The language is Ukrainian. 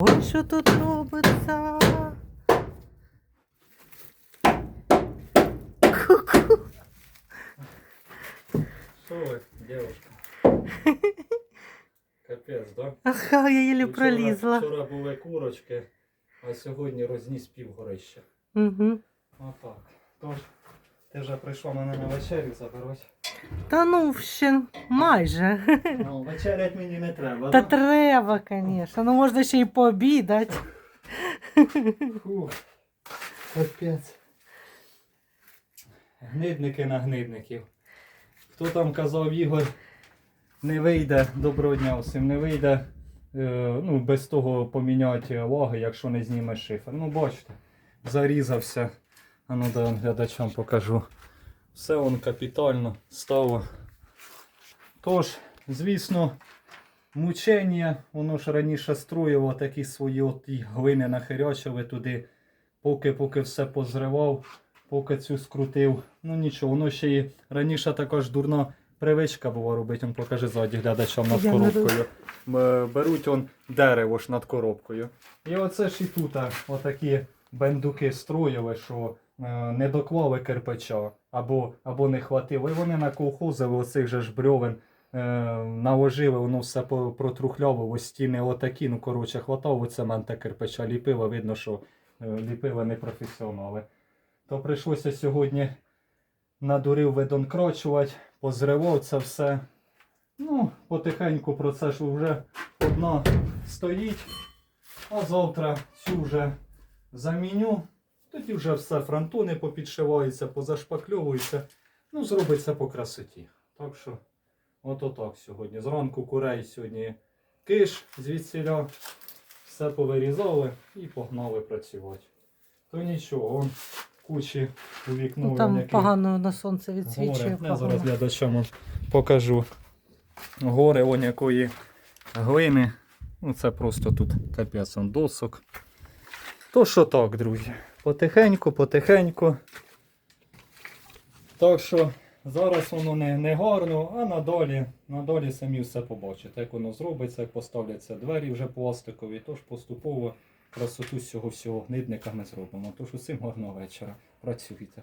Ой, що тут робиться? Ку-ку. Що ви, дівчинка? Капець, да? Ага, я їлі пролізла. Вчора були курочки, а сьогодні розніс півгорища. Угу. Отак. Тож, ти вже прийшла мене на вечерю забирати. Та ну ще майже. Ну, вечерять мені не треба, Та да? треба, звісно. Ну можна ще й пообідати. Фух. Капець. Гнидники на гнидників. Хто там казав Ігор, не вийде, доброго дня усім, не вийде е, ну, без того поміняти ваги, якщо не знімеш шифер. Ну, бачите, зарізався. А ну да, глядачам покажу. Все он капітально стало. Тож, звісно, мучення, воно ж раніше строїло такі свої от глини нахирячили туди, поки поки все позривав, поки цю скрутив. Ну нічого, воно ще і раніше також дурна привичка була робити. Он покажи ззаді глядачам над Я коробкою. Беруть он дерево ж над коробкою. І оце ж і тут отакі бендуки строїли, що е, не доклали кирпича або, або не хватило. І вони наколхозили оцих же ж брьовен е, наложили, воно все протрухльовило, стіни отакі, ну коротше, хватало цемента кирпича, ліпило, видно, що е, ліпили непрофесіонали. То прийшлося сьогодні надурив видонкрочувати, позривав це все. Ну, потихеньку про це ж вже одна стоїть, а завтра цю вже заміню. Тоді вже все фронтони попідшиваються, позашпакльовуються. Ну, зробиться по красоті. Так що, от отак сьогодні. Зранку курей сьогодні киш звідсіля, все повирізали і погнали працювати. То нічого, он кучі у вікно. Ну, там який погано на сонце відсвічує. Я зараз глядачам покажу. Гори он якої глини. Ну, це просто тут капець он досок. То що так, друзі. Потихеньку, потихеньку. Так що зараз воно не, не гарно, а на долі самі все побачите, як воно зробиться, як поставляться двері вже пластикові, тож поступово красоту з цього всього гнидника ми зробимо. Тож усім гарного вечора. Працюйте.